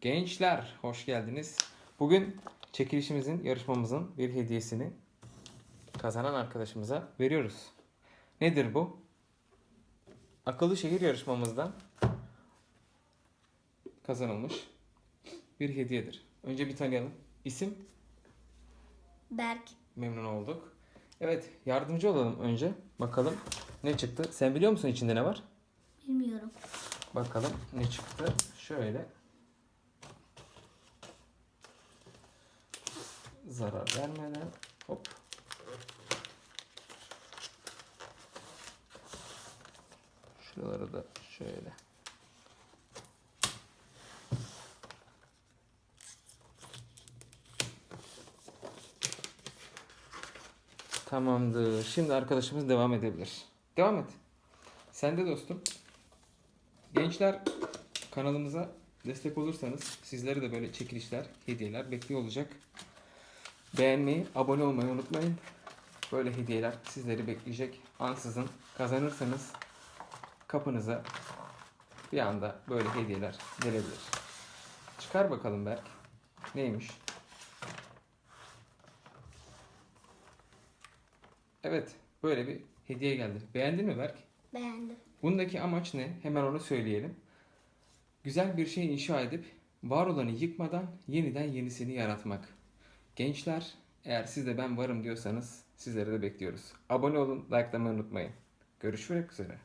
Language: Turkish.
Gençler hoş geldiniz. Bugün çekilişimizin, yarışmamızın bir hediyesini kazanan arkadaşımıza veriyoruz. Nedir bu? Akıllı şehir yarışmamızdan kazanılmış bir hediyedir. Önce bir tanıyalım. İsim? Berk. Memnun olduk. Evet, yardımcı olalım önce. Bakalım ne çıktı. Sen biliyor musun içinde ne var? Bilmiyorum. Bakalım ne çıktı. Şöyle. Zarar vermeden hop. Şuraları da şöyle. Tamamdır. Şimdi arkadaşımız devam edebilir. Devam et. Sen de dostum. Gençler kanalımıza destek olursanız sizlere de böyle çekilişler, hediyeler bekliyor olacak. Beğenmeyi, abone olmayı unutmayın. Böyle hediyeler sizleri bekleyecek. Ansızın kazanırsanız kapınıza bir anda böyle hediyeler gelebilir. Çıkar bakalım Berk. Neymiş? Evet, böyle bir hediye geldi. Beğendin mi Berk? Beğendim. Bundaki amaç ne? Hemen onu söyleyelim. Güzel bir şey inşa edip var olanı yıkmadan yeniden yenisini yaratmak. Gençler eğer siz de ben varım diyorsanız sizleri de bekliyoruz. Abone olun, likelamayı unutmayın. Görüşmek üzere.